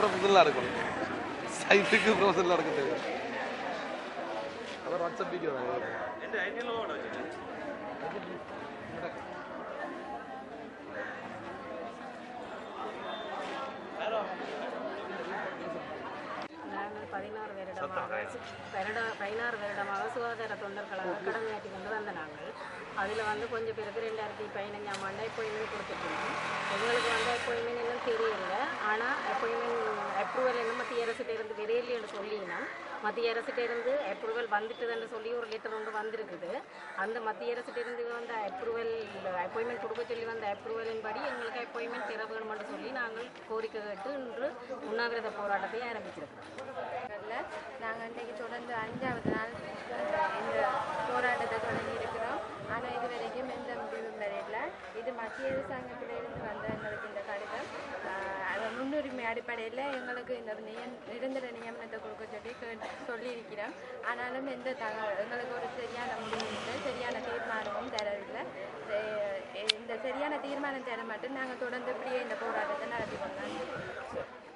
ப்ரொஃபஷனலாக இருக்கணும். சைட்டுக்கு ப்ரொஃபஷனலாக இருக்க தேவை. அப்புறம் வாட்ஸ்அப் வீடியோ நாங்கள் பதினாறு வருடமாக வருட பதினாறு வருடமாக சுகாதார தொண்டர்களாக கடமையாற்றி கொண்டு வந்த நாங்கள் அதில் வந்து கொஞ்சம் பேருக்கு ரெண்டாயிரத்தி பதினஞ்சாம் ஆண்டு அப்பாயின்மெண்ட் கொடுத்துருக்கோம். எங்களுக்கு வந்து அப்பாயின்மெண்ட் இன்னும் தெரியல. ஆனால் அப்பாயின்மெண்ட் அப்ரூவல் என்ன மத்திய அரசுகிட்ட இருந்து விரையிலேன்னு சொல்லினா மத்திய அரசுகிட்ட இருந்து அப்ரூவல் வந்துட்டுதுன்னு சொல்லி ஒரு லெட்டர் ஒன்று வந்திருக்குது. அந்த மத்திய அரசுகிட்ட இருந்து வந்த அப்ரூவல் அப்பாயின்மெண்ட் கொடுக்க சொல்லி வந்த அப்ரூவலின் படி எங்களுக்கு அப்பாயின்மெண்ட் தர வேணும்னு சொல்லி நாங்கள் கோரிக்கை கேட்டு இன்று உண்ணாவிரத போராட்டத்தை ஆரம்பிச்சிருக்கிறோம். நாங்கள் இன்றைக்கு தொடர்ந்து அஞ்சாவது நாள் இந்த போராட்டத்தை தொடங்கி இருக்கிறோம் ஆனால் இது வரைக்கும் எந்த முடிவும் வரையில இது மத்திய அரசாங்கத்திலிருந்து வந்த அடிப்படையில் எங்களுக்கு இந்த நியம் நிரந்தர நியமனத்தை கொடுக்க சொல்லி சொல்லியிருக்கிறோம். ஆனாலும் எந்த தகவல் எங்களுக்கு ஒரு சரியான முடிவு இல்லை. சரியான தீர்மானமும் தரவில்லை. இந்த சரியான தீர்மானம் தர மட்டும் நாங்கள் தொடர்ந்து இப்படியே இந்த போராட்டத்தை நடத்தி கொண்டோம்